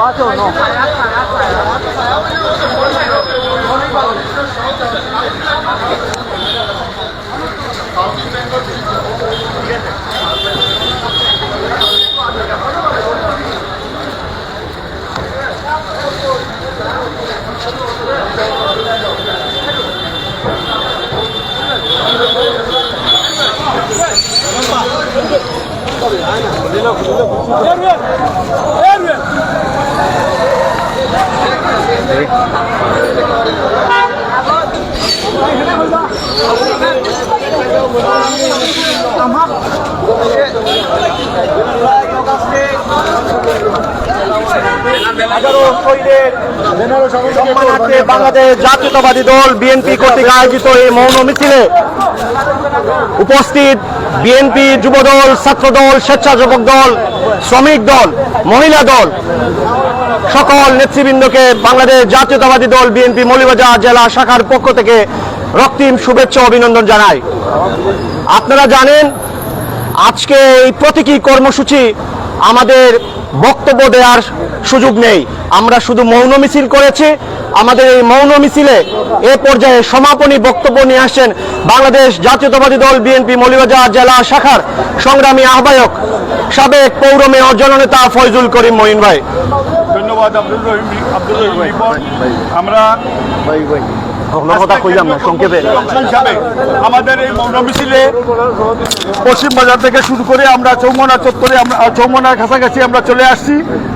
வாசம் আমার সম্মানার্থে বাংলাদেশ জাতীয়তাবাদী দল বিএনপি কর্তৃক আয়োজিত এই মৌন মিছিলে উপস্থিত বিএনপি যুবদল, ছাত্রদল, স্বেচ্ছাসেবক দল, শ্রমিক দল, মহিলা দল, সকল নেতৃবৃন্দকে বাংলাদেশ জাতীয়তাবাদী দল বিএনপি মৌলিবাজার জেলা শাখার পক্ষ থেকে রক্তিম শুভেচ্ছা অভিনন্দন জানাই। আপনারা জানেন, আজকে এই প্রতীকী কর্মসূচি আমাদের বক্তব্য দেওয়ার সুযোগ নেই। আমরা শুধু মৌন মিছিল করেছি। আমাদের এই মৌন মিছিলে এ পর্যায়ে সমাপনী বক্তব্য নিয়ে আসছেন বাংলাদেশ জাতীয়তাবাদী দল বিএনপি মৌলিবাজার জেলা শাখার সংগ্রামী আহ্বায়ক সাবেক পৌর মেয়র জননেতা ফয়জুল করিম মঈন ভাই। ধন্যবাদ আমরা কথা কইলাম না, সংক্ষেপে। আমাদের এই মিছিলে পশ্চিম থেকে শুরু করে আমরা চৌমনা চত্বরে আমরা চৌমনার কাছাকাছি আমরা চলে আসছি।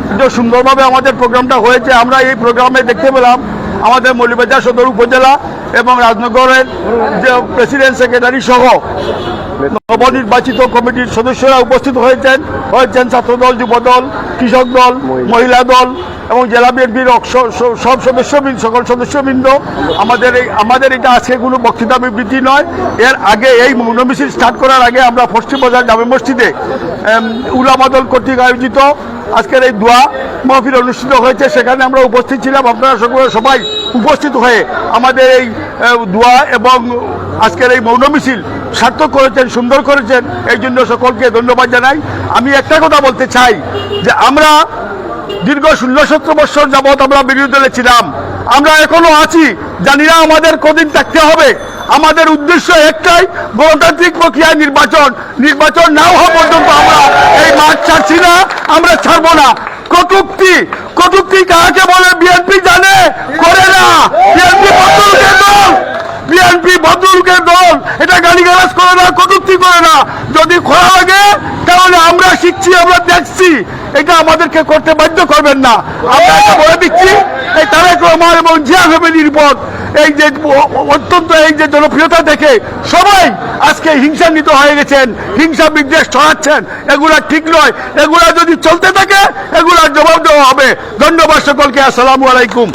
কিন্তু সুন্দরভাবে আমাদের প্রোগ্রামটা হয়েছে। আমরা এই প্রোগ্রামে দেখতে পেলাম আমাদের মৌলিবাজার সদর উপজেলা এবং রাজনগরের যে প্রেসিডেন্ট সেক্রেটারি সহ নবনির্বাচিত কমিটির সদস্যরা উপস্থিত হয়েছেন। হয়েছেন ছাত্রদল, যুবদল, কৃষক দল, মহিলা দল এবং জেলা বিএনপির সব সদস্যবৃন্দ, সকল সদস্যবৃন্দ। আমাদের এই আমাদের এটা আজকে কোনো বক্তৃতা বিবৃতি নয়। এর আগে এই মৌনমিছিল স্টার্ট করার আগে আমরা পশ্চিম বাজার জামে মসজিদে উলামাদল কর্তৃক আয়োজিত আজকের এই দোয়া মহফিল অনুষ্ঠিত হয়েছে। সেখানে আমরা উপস্থিত ছিলাম। আপনারা সকলে সবাই উপস্থিত হয়ে আমাদের এই দোয়া এবং আজকের এই মৌন মিছিল সার্থক করেছেন, সুন্দর করেছেন, এই জন্য সকলকে ধন্যবাদ জানাই। আমি একটা কথা বলতে চাই, যে আমরা দীর্ঘ ষোলো সতেরো বছর যাবৎ আমরা বিরোধী দলে ছিলাম। আমরা এখনও আছি, জানি না আমাদের কদিন থাকতে হবে। আমাদের উদ্দেশ্য একটাই, গণতান্ত্রিক প্রক্রিয়ায় নির্বাচন। নির্বাচন না হওয়া পর্যন্ত আমরা এই মাঠ ছাড়ছি না, আমরা ছাড়বো না। কটুক্তি কটুক্তি কাকে বলে বিএনপি জানে? করে না। বিএনপি ভদ্রলোকের দল। বিএনপি ভদ্রলোকের দল। এটা গালিগালাজ করে না, কটুক্তি করে না। যদি খোলা লাগে, তাহলে আমরা শিখছি, আমরা দেখছি। এটা আমাদেরকে করতে বাধ্য করবেন না। আমরা বলে দিচ্ছি, এই তারেক রহমান এবং জিয়া ফ্যামিলির রিপোর্ট এই যে অত্যন্ত এই যে জনপ্রিয়তা দেখে সবাই আজকে হিংসান্বিত হয়ে গেছেন হিংসা বিদ্বেষ ছড়াচ্ছেন। এগুলা ঠিক নয়। এগুলা যদি চলতে থাকে এগুলার জবাব দেওয়া হবে। ধন্যবাদ সকলকে। আসসালামু আলাইকুম।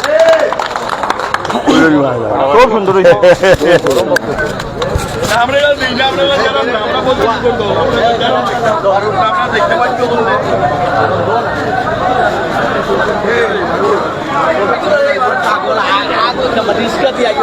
খুব সুন্দর Aku lah, aku sama Rizka dia